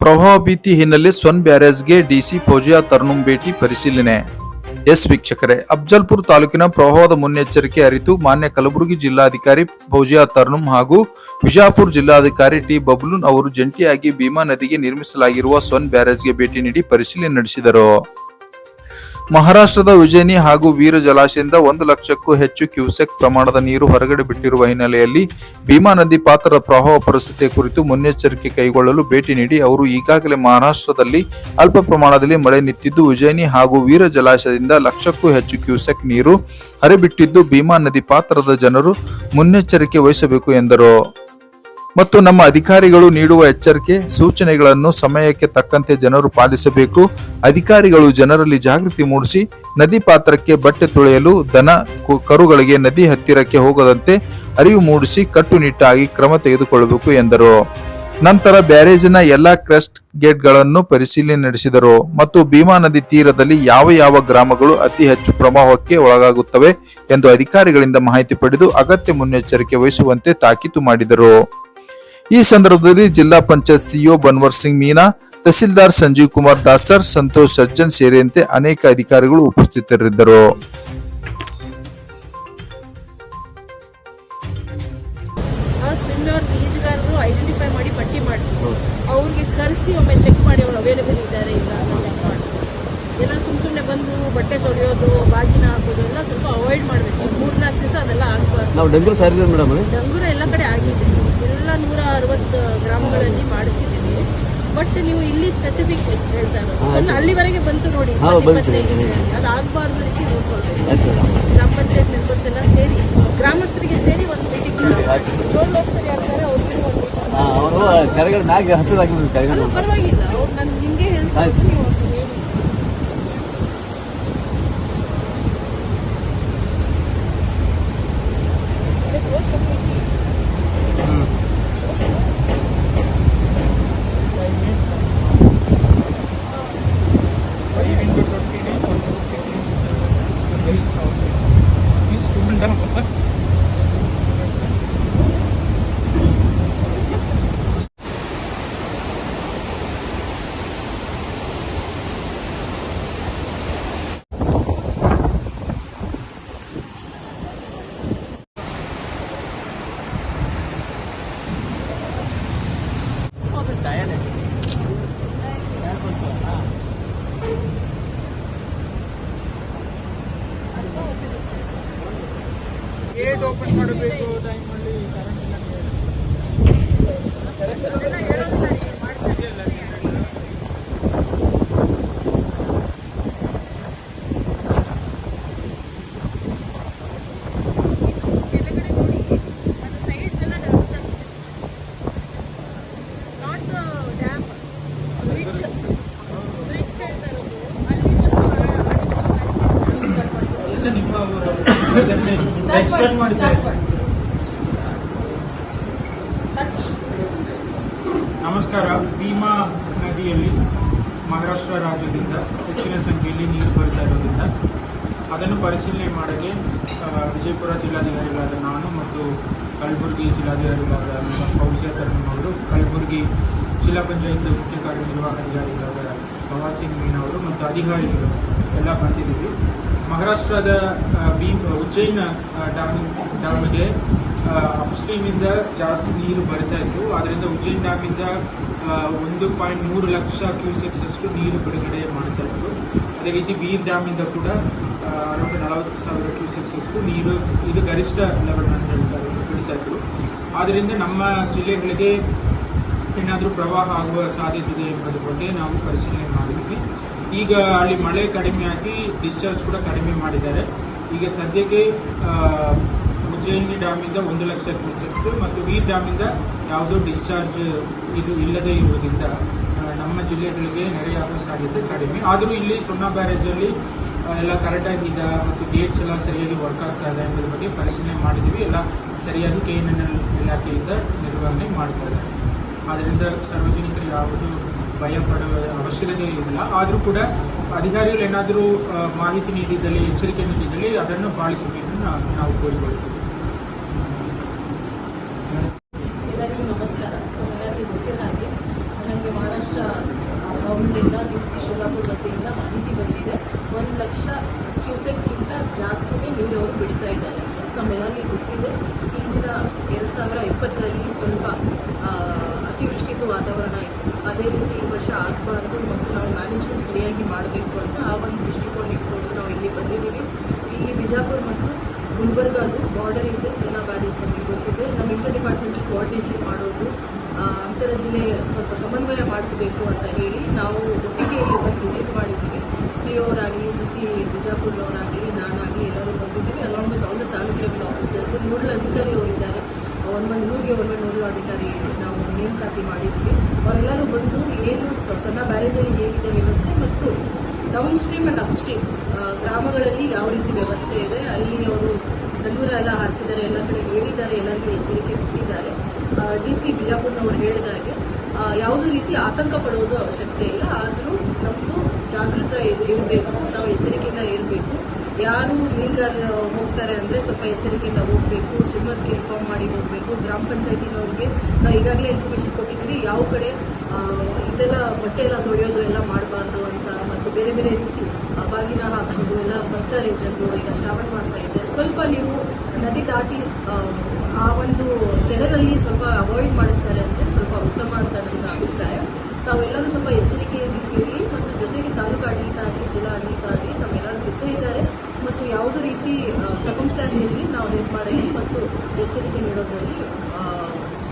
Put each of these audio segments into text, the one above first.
ಪ್ರವಾಹ ಭೀತಿ ಹಿನ್ನೆಲೆ ಸೊನ್ ಬ್ಯಾರೇಜ್ಗೆ ಡಿಸಿ ಫೌಜಿಯಾ ತರ್ನುಂ ಭೇಟಿ ಪರಿಶೀಲನೆ. ಎಸ್ ವೀಕ್ಷಕರೇ, ಅಫ್ಜಲ್ಪುರ್ ತಾಲೂಕಿನ ಪ್ರವಾಹದ ಮುನ್ನೆಚ್ಚರಿಕೆ ಅರಿತು ಮಾನ್ಯ ಕಲಬುರಗಿ ಜಿಲ್ಲಾಧಿಕಾರಿ ಫೌಜಿಯಾ ತರ್ನುಂ ಹಾಗೂ ವಿಜಾಪುರ ಜಿಲ್ಲಾಧಿಕಾರಿ ಟಿ ಬಬ್ಲೂನ್ ಅವರು ಜಂಟಿಯಾಗಿ ಭೀಮಾ ನದಿಗೆ ನಿರ್ಮಿಸಲಾಗಿರುವ ಸೊನ್ ಬ್ಯಾರೇಜ್ಗೆ ಭೇಟಿ ನೀಡಿ ಪರಿಶೀಲನೆ ನಡೆಸಿದರು. ಮಹಾರಾಷ್ಟ್ರದ ಉಜ್ಜಯಿನಿ ಹಾಗೂ ವೀರ ಜಲಾಶಯದಿಂದ ಒಂದು ಲಕ್ಷಕ್ಕೂ ಹೆಚ್ಚು ಕ್ಯೂಸೆಕ್ ಪ್ರಮಾಣದ ನೀರು ಹೊರಗಡೆ ಬಿಟ್ಟಿರುವ ಹಿನ್ನೆಲೆಯಲ್ಲಿ ಭೀಮಾ ನದಿ ಪಾತ್ರದ ಪ್ರವಾಹ ಪರಿಸ್ಥಿತಿಯ ಕುರಿತು ಮುನ್ನೆಚ್ಚರಿಕೆ ಕೈಗೊಳ್ಳಲು ಭೇಟಿ ನೀಡಿ ಅವರು ಈಗಾಗಲೇ ಮಹಾರಾಷ್ಟ್ರದಲ್ಲಿ ಅಲ್ಪ ಪ್ರಮಾಣದಲ್ಲಿ ಮಳೆ ನಿಂತಿದ್ದು ಉಜ್ಜಯಿನಿ ಹಾಗೂ ವೀರ ಜಲಾಶಯದಿಂದ ಲಕ್ಷಕ್ಕೂ ಹೆಚ್ಚು ಕ್ಯೂಸೆಕ್ ನೀರು ಹರಿಬಿಟ್ಟಿದ್ದು ಭೀಮಾ ನದಿ ಪಾತ್ರದ ಜನರು ಮುನ್ನೆಚ್ಚರಿಕೆ ವಹಿಸಬೇಕು ಎಂದರು. ಮತ್ತು ನಮ್ಮ ಅಧಿಕಾರಿಗಳು ನೀಡುವ ಎಚ್ಚರಿಕೆ, ಸೂಚನೆಗಳನ್ನು ಸಮಯಕ್ಕೆ ತಕ್ಕಂತೆ ಜನರು ಪಾಲಿಸಬೇಕು. ಅಧಿಕಾರಿಗಳು ಜನರಲ್ಲಿ ಜಾಗೃತಿ ಮೂಡಿಸಿ, ನದಿ ಪಾತ್ರಕ್ಕೆ ಬಟ್ಟೆ ತೊಳೆಯಲು, ದನ ಕರುಗಳಿಗೆ ನದಿ ಹತ್ತಿರಕ್ಕೆ ಹೋಗದಂತೆ ಅರಿವು ಮೂಡಿಸಿ ಕಟ್ಟುನಿಟ್ಟಾಗಿ ಕ್ರಮ ತೆಗೆದುಕೊಳ್ಳಬೇಕು ಎಂದರು. ನಂತರ ಬ್ಯಾರೇಜಿನ ಎಲ್ಲಾ ಕ್ರೆಸ್ಟ್ ಗೇಟ್ಗಳನ್ನು ಪರಿಶೀಲನೆ ನಡೆಸಿದರು ಮತ್ತು ಭೀಮಾ ನದಿ ತೀರದಲ್ಲಿ ಯಾವ ಯಾವ ಗ್ರಾಮಗಳು ಅತಿ ಹೆಚ್ಚು ಪ್ರವಾಹಕ್ಕೆ ಒಳಗಾಗುತ್ತವೆ ಎಂದು ಅಧಿಕಾರಿಗಳಿಂದ ಮಾಹಿತಿ ಪಡೆದು ಅಗತ್ಯ ಮುನ್ನೆಚ್ಚರಿಕೆ ವಹಿಸುವಂತೆ ತಾಕೀತು ಮಾಡಿದರು. ಈ ಸಂದರ್ಭದಲ್ಲಿ ಜಿಲ್ಲಾ ಪಂಚಾಯತ್ ಸಿಇಒ ಬನ್ವರ್ ಸಿಂಗ್ ಮೀನಾ ತಹಸೀಲ್ದಾರ್ ಸಂಜೀವ್ ಕುಮಾರ್ ದಾಸರ್ ಸಂತೋಷ್ ಸಜ್ಜನ್ ಸೇರಿದಂತೆ ಅನೇಕ ಅಧಿಕಾರಿಗಳು ಉಪಸ್ಥಿತರಿದ್ದರು. ಐಡೆಂಟಿಫೈ ಮಾಡಿ ಪಟ್ಟಿ ಮಾಡಿಸಿ ಅವ್ರಿಗೆ ಕರೆಸಿ ಒಮ್ಮೆ ಚೆಕ್ ಮಾಡಿ ಅವ್ರು ಅವೈಲೇಬಲ್ ಇದ್ದಾರೆ ಇಲ್ಲ ಅಂತ ಚೆಕ್ ಎಲ್ಲ ಸುಮ್ಮ ಸುಮ್ಮನೆ ಬಂದು ಬಟ್ಟೆ ತೊಳೆಯೋದು ಬಾಗಿನ ಹಾಕೋದು ಎಲ್ಲ ಸ್ವಲ್ಪ ಅವಾಯ್ಡ್ ಮಾಡಬೇಕು. ಮೂರ್ನಾಲ್ಕು ದಿವಸ ಅದೆಲ್ಲ ಆಗಬಾರ್ದು. ನಾವು ಡಂಗೂರು ಸಾರಿದ್ದೀವಿ ಮೇಡಮ್ ಡಂಗೂರ ಎಲ್ಲ ಕಡೆ ಆಗಿದೆ ಎಲ್ಲ ನೂರ ಅರವತ್ತು ಗ್ರಾಮಗಳಲ್ಲಿ ಮಾಡಿಸಿದ್ದೀವಿ. ಬಟ್ ನೀವು ಇಲ್ಲಿ ಸ್ಪೆಸಿಫಿಕ್ ಹೇಳ್ತಾ ಇರೋದು. ಅಲ್ಲಿವರೆಗೆ ಬಂತು ನೋಡಿ. ಅದಾಗಬಾರ್ದು ಅದು ಆಗಬಾರ್ದು ರೀತಿ ನೋಡ್ಕೊಳ್ಬೇಕು. ಗ್ರಾಮ ಪಂಚಾಯತ್ ಮೆಂಬರ್ಸ್ ಎಲ್ಲ ಸೇರಿ ಗ್ರಾಮಸ್ಥರಿಗೆ ಸೇರಿ ಒಂದು ಮೀಟಿಂಗ್ ರೋಡ್ ಹೋಗ್ತಾರೆ ಆಗ್ತಾರೆ ಅವ್ರಿಗೆ ಒಂದು ಪರವಾಗಿಲ್ಲ. ಅವ್ರು ನಾನು ನಿಮಗೆ ಹೇಳ್ತಾ. ನೀವು ಅವ್ರಿಗೆ ಹೇಳಿ ಅದಕ್ಕೆ road committee ಗೇಟ್ ಓಪನ್ ಮಾಡಬೇಕು ಟೈಮಲ್ಲಿ ಕರೆಂಟ್ ಅದೆಲ್ಲ ಹೇಳೋದಿಲ್ಲ ರೀ, ಮಾಡ್ತಾರೆ. ಕೆಳಗಡೆ ನೋಡಿ, ಅದು sides ಎಲ್ಲ develop ಆಗಿದೆ. Not the dam. Bridge. Bridge ಹೇಳ್ತಾ ಇರೋದು. ಅಲ್ಲಿ ಸ್ವಲ್ಪ artificial start ಮಾಡ್ತಾರೆ. ಎಲ್ಲ ನಿಮ್ಮ ನಮಸ್ಕಾರ. ಭೀಮಾ ನದಿಯಲ್ಲಿ ಮಹಾರಾಷ್ಟ್ರ ರಾಜ್ಯದಿಂದ ಹೆಚ್ಚಿನ ಸಂಖ್ಯೆಯಲ್ಲಿ ನೀರು ಬರ್ತಾ ಇರೋದ್ರಿಂದ ಅದನ್ನು ಪರಿಶೀಲನೆ ಮಾಡೋಕ್ಕೆ ವಿಜಯಪುರ ಜಿಲ್ಲಾಧಿಕಾರಿಗಳಾದ ನಾನು ಮತ್ತು ಕಲಬುರಗಿ ಜಿಲ್ಲಾಧಿಕಾರಿಗಳಾದ ತರ್ಮನ್ ಅವರು, ಕಲಬುರಗಿ ಜಿಲ್ಲಾ ಪಂಚಾಯತ್ ಮುಖ್ಯ ಕಾರ್ಯನಿರ್ವಾಹಕಾಧಿಕಾರಿಗಳಾದ ಪ್ರವಾಸ್ ಸಿಂಗ್ ಮೀನಾ ಅವರು ಮತ್ತು ಅಧಿಕಾರಿಗಳು ಎಲ್ಲ ಬಂದಿದ್ದೀವಿ. ಮಹಾರಾಷ್ಟ್ರದ ಬೀ ಉಜ್ಜೈನ ಡ್ಯಾಮ್ ಡ್ಯಾಮ್ ಡ್ಯಾಮ್ಗೆ ಅಪ್ಸ್ಟ್ರೀಮಿಂದ ಜಾಸ್ತಿ ನೀರು ಬರ್ತಾ ಇತ್ತು. ಅದರಿಂದ ಉಜ್ಜೈನ್ ಡ್ಯಾಮಿಂದ ಒಂದು ಪಾಯಿಂಟ್ ಮೂರು ಲಕ್ಷ ಕ್ಯೂಸೆಕ್ಸ್ ಅಷ್ಟು ನೀರು ಬಿಡುಗಡೆ ಮಾಡ್ತಾ ಇತ್ತು. ಅದೇ ರೀತಿ ಬೀರ್ ಡ್ಯಾಮಿಂದ ಕೂಡ ಅರೌಂಡ್ ನಲವತ್ತು ಸಾವಿರ ಕ್ಯೂಸೆಕ್ಸ್ ಅಷ್ಟು ನೀರು ಇದು ಗರಿಷ್ಠ ಲೆವೆಲ್ ಅಂತ ಹೇಳ್ತಾ ಇದ್ರು, ಬಿಡ್ತಾ ಇದ್ರು. ಆದ್ದರಿಂದ ನಮ್ಮ ಜಿಲ್ಲೆಗಳಿಗೆ ಏನಾದರೂ ಪ್ರವಾಹ ಆಗುವ ಸಾಧ್ಯತೆ ಇದೆ ಎಂಬುದರ ಬಗ್ಗೆ ನಾವು ಪರಿಶೀಲನೆ ಮಾಡಿದ್ವಿ. ಈಗ ಅಲ್ಲಿ ಮಳೆ ಕಡಿಮೆ ಆಗಿ ಡಿಸ್ಚಾರ್ಜ್ ಕೂಡ ಕಡಿಮೆ ಮಾಡಿದ್ದಾರೆ. ಈಗ ಸದ್ಯಕ್ಕೆ ಉಜ್ಜಯಿನಿ ಡ್ಯಾಮಿಂದ ಒಂದು ಲಕ್ಷ ಕ್ಯೂಸೆಕ್ಸ್ ಮತ್ತು ವೀರ್ ಡ್ಯಾಮಿಂದ ಯಾವುದೋ ಡಿಸ್ಚಾರ್ಜ್ ಇದು ಇಲ್ಲದೇ ಇರುವುದರಿಂದ ನಮ್ಮ ಜಿಲ್ಲೆಗಳಿಗೆ ನೆರೆಯಾಗುವ ಸಾಧ್ಯತೆ ಕಡಿಮೆ. ಆದರೂ ಇಲ್ಲಿ ಸೊನ್ನ ಬ್ಯಾರೇಜಲ್ಲಿ ಎಲ್ಲ ಕರೆಕ್ಟಾಗಿದ್ದ ಮತ್ತು ಗೇಟ್ಸ್ ಎಲ್ಲ ಸರಿಯಾಗಿ ವರ್ಕ್ ಆಗ್ತಾ ಇದೆ ಅನ್ನೋದ್ರ ಬಗ್ಗೆ ಪರಿಶೀಲನೆ ಮಾಡಿದ್ವಿ ಎಲ್ಲ ಸರಿಯಾಗಿ ಕೆ ಎನ್ ಎನ್ ಎಲ್ ಇಲಾಖೆಯಿಂದ ನಿರ್ವಹಣೆ ಮಾಡ್ತಾ ಇದ್ದಾರೆ. ಆದ್ದರಿಂದ ಸಾರ್ವಜನಿಕರು ಯಾವುದು ಭಯ ಪಡುವ ಅವಶ್ಯಕತೆ ಇಲ್ಲ ಆದರೂ ಕೂಡ ಅಧಿಕಾರಿಗಳು ಏನಾದರೂ ಮಾಹಿತಿ ನೀಡಿದಲ್ಲಿ ಎಚ್ಚರಿಕೆ ನೀಡಿದ್ದಲ್ಲಿ ಅದನ್ನು ಪಾಲಿಸಬೇಕು ನಾವು ಕೋರಿಕೊಳ್ತೀವಿ ಎಲ್ಲರಿಗೂ ನಮಸ್ಕಾರ. ತಮ್ಮೆಲ್ಲರಿಗೂ ಗೊತ್ತಿರೋ ಹಾಗೆ, ನಮಗೆ ಮಹಾರಾಷ್ಟ್ರ ಗೌರ್ಮೆಂಟಿಂದ ಡಿ ಸಿ ಶಿವರಾಪುರ ವತಿಯಿಂದ ಮಾಹಿತಿ ಬಂದಿದೆ. ಒಂದು ಲಕ್ಷ ಕ್ಯೂಸೆಕ್ಗಿಂತ ಜಾಸ್ತಿನೇ ನೀರು ಅವರು ಬಿಡ್ತಾ ಇದ್ದಾರೆ. ಅಂತ ನಮ್ಮೆಲ್ಲರಿಗೆ ಗೊತ್ತಿದೆ ಹಿಂದಿನ ಎರಡು ಸಾವಿರ ಇಪ್ಪತ್ತರಲ್ಲಿ ಸ್ವಲ್ಪ ಅತಿವೃಷ್ಟಿತ ವಾತಾವರಣ ಇತ್ತು ಅದೇ ರೀತಿ ಈ ವರ್ಷ ಆಗಬಾರ್ದು ಮತ್ತು ನಾವು ಮ್ಯಾನೇಜ್ಮೆಂಟ್ ಸರಿಯಾಗಿ ಮಾಡಬೇಕು ಅಂತ ಆ ಒಂದು ದೃಷ್ಟಿಕೋನ ಇಟ್ಕೊಂಡು ನಾವು ಇಲ್ಲಿ ಬಂದಿದ್ದೀವಿ. ಇಲ್ಲಿ ಬಿಜಾಪುರ ಮತ್ತು ಗುಲ್ಬರ್ಗಾದು ಬಾರ್ಡರ್ ಇದೆ ಸೇನಾ ಬ್ಯಾರೇಜ್ ನಮಗೆ ಗೊತ್ತಿದೆ. ನಮ್ಮ ಇಂಟರ್ ಡಿಪಾರ್ಟ್ಮೆಂಟ್ ಕೋಆರ್ಡಿನೇಷನ್ ಮಾಡೋದು ಆ, ಅಂತರ ಜಿಲ್ಲೆ ಸ್ವಲ್ಪ ಸಮನ್ವಯ ಮಾಡಿಸಬೇಕು ಅಂತ ಹೇಳಿ ನಾವು ಒಟ್ಟಿಗೆ ಬಂದು ವಿಸಿಟ್ ಮಾಡಿದ್ದೀವಿ ಸಿ ಅವರಾಗಲಿ ಡಿ ಸಿ ಬಿಜಾಪುರ್ನವರಾಗಲಿ ನಾನಾಗಲಿ ಎಲ್ಲರೂ ಬಂದಿದ್ದೀವಿ. Along with all the taluk level officers nodal ಅಧಿಕಾರಿ ಅವರಿದ್ದಾರೆ ಒಂದೊಂದು ಊರಿಗೆ ಒಂದೊಂದು ನೋಡಲ್ ಅಧಿಕಾರಿ ನಾವು ನೇಮಕಾತಿ ಮಾಡಿದ್ದೀವಿ ಅವರೆಲ್ಲರೂ ಬಂದು ಏನು ಸಣ್ಣ ಬ್ಯಾರೇಜಲ್ಲಿ ಹೇಗಿದೆ ವ್ಯವಸ್ಥೆ ಮತ್ತು downstream and upstream ಗ್ರಾಮಗಳಲ್ಲಿ ಯಾವ ರೀತಿ ವ್ಯವಸ್ಥೆ ಇದೆ ಅಲ್ಲಿ ಅವರು ತಂಡೂರ ಎಲ್ಲ ಹಾರಿಸಿದ್ದಾರೆ ಎಲ್ಲ ಕಡೆ ಹೇಳಿದ್ದಾರೆ ಎಲ್ಲರಿಗೂ ಎಚ್ಚರಿಕೆ ಕೊಟ್ಟಿದ್ದಾರೆ ಡಿ ಸಿ ಬಿಜಾಪುರ್ನವರು ಹೇಳಿದ ಹಾಗೆ ಯಾವುದೇ ರೀತಿ ಆತಂಕ ಪಡುವುದು ಅವಶ್ಯಕತೆ ಇಲ್ಲ. ಆದರೂ ನಮ್ಮದು ಜಾಗೃತ ಇರಬೇಕು ನಾವು ಎಚ್ಚರಿಕೆಯಿಂದ ಇರಬೇಕು. ಯಾರು ಮೀನುಗಾರರು ಹೋಗ್ತಾರೆ ಅಂದರೆ ಸ್ವಲ್ಪ ಎಚ್ಚರಿಕೆಯಿಂದ ಹೋಗಬೇಕು ಸ್ವಿಮ್ಮರ್ಸ್ಗೆ ಇನ್ಫಾರ್ಮ್ ಮಾಡಿ ಹೋಗಬೇಕು. ಗ್ರಾಮ ಪಂಚಾಯತಿನವ್ರಿಗೆ ನಾವು ಈಗಾಗಲೇ ಇನ್ಫಾರ್ಮೇಷನ್ ಕೊಟ್ಟಿದ್ದೀವಿ. ಯಾವ ಕಡೆ ಇದೆಲ್ಲ ಬಟ್ಟೆ ಎಲ್ಲ ತೊಳೆಯೋದು ಎಲ್ಲ ಮಾಡಬಾರ್ದು ಅಂತ ಮತ್ತು ಬೇರೆ ಬೇರೆ ರೀತಿ ಬಾಗಿನ ಹಾಕೋದು ಎಲ್ಲ ಬರ್ತಾರೆ ಜನರು. ಈಗ ಶ್ರಾವಣ ಮಾಸ ಇದೆ. ಸ್ವಲ್ಪ ನೀವು ನದಿ ದಾಟಿ ಆ, ಒಂದು ಜನರಲ್ಲಿ ಸ್ವಲ್ಪ ಅವಾಯ್ಡ್ ಮಾಡಿಸ್ತಾರೆ ಅಂದರೆ ಸ್ವಲ್ಪ ಉತ್ತಮ ಅಂತ ನನ್ನ ಅಭಿಪ್ರಾಯ. ತಾವೆಲ್ಲರೂ ಸ್ವಲ್ಪ ಎಚ್ಚರಿಕೆ ಇರಲಿ ಮತ್ತು ಜೊತೆಗೆ ತಾಲೂಕು ಆಡಳಿತ ಆಗಲಿ ಜಿಲ್ಲಾ ಆಡಳಿತ ಆಗಲಿ ತಾವೆಲ್ಲರೂ ಜೊತೆ ಇದ್ದಾರೆ. ಯಾವುದೇ ರೀತಿ ಸರ್ಕಮ್ಸ್ಟ್ಯಾನ್ಸ್ ಇರಲಿ ನಾವು ಹೆಲ್ಪ್ ಮಾಡಿ ಮತ್ತು ಎಚ್ಚರಿಕೆ ನೀಡೋದ್ರಲ್ಲಿ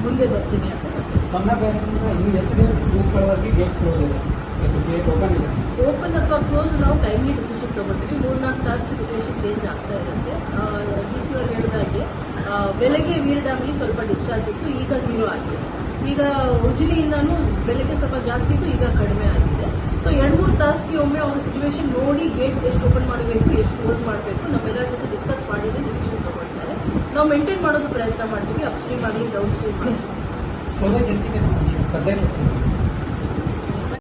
ಮುಂದೆ ಬರ್ತೀನಿ ಅಂತ ಸೊನ್ನೆ ಸಣ್ಣ ಇನ್ನು ಎಷ್ಟು ದಿನ ಮುಗಿಸ್ಕೊಳ್ಳೋದಕ್ಕೆ ಗೇಟ್ ಕ್ಲೋಸ್ ಇದೆ. ಗೇಟ್ ಓಪನ್ ಇದೆ. ಓಪನ್ ಅಥವಾ ಕ್ಲೋಸ್ ನಾವು ಟೈಮ್ಲಿ ಡಿಸಿಷನ್ ತೊಗೊಳ್ತೀವಿ. ಮೂರ್ನಾಲ್ಕು ತಾಸಿಗೆ ಸಿಚುವೇಶನ್ ಚೇಂಜ್ ಆಗ್ತಾ ಇರುತ್ತೆ. ಡಿ ಸಿ ಅವರು ಹೇಳಿದಾಗೆ ಬೆಳಗ್ಗೆ ವೀರ್ ಡ್ಯಾಮ್ಲಿ ಸ್ವಲ್ಪ ಡಿಸ್ಚಾರ್ಜ್ ಇತ್ತು ಈಗ ಝೀರೋ ಆಗಿದೆ. ಈಗ ಉಜ್ಜಿನಿಯಿಂದನೂ ಬೆಳಗ್ಗೆ ಸ್ವಲ್ಪ ಜಾಸ್ತಿ ಇತ್ತು ಈಗ ಕಡಿಮೆ ಆಗಿದೆ. ಸೊ ಎರಡು ಮೂರು ತಾಸಿಗೆ ಒಮ್ಮೆ ಅವ್ರ ಸಿಚುವೇಶನ್ ನೋಡಿ ಗೇಟ್ಸ್ ಎಷ್ಟು ಓಪನ್ ಮಾಡಬೇಕು, ಎಷ್ಟು ಕ್ಲೋಸ್ ಮಾಡಬೇಕು, ನಮ್ಮೆಲ್ಲರ ಜೊತೆ ಡಿಸ್ಕಸ್ ಮಾಡಿದ್ರೆ ಡಿಸಿಷನ್ ತಗೊಳ್ತಾರೆ. ನಾವು ಮೇಂಟೈನ್ ಮಾಡೋದು ಪ್ರಯತ್ನ ಮಾಡ್ತೀವಿ ಅಪ್ ಸ್ಟ್ರೀಮ್ ಆಗಲಿ. ಡೌನ್ ಸ್ಟ್ರೀಮ್ ಆಗಲಿ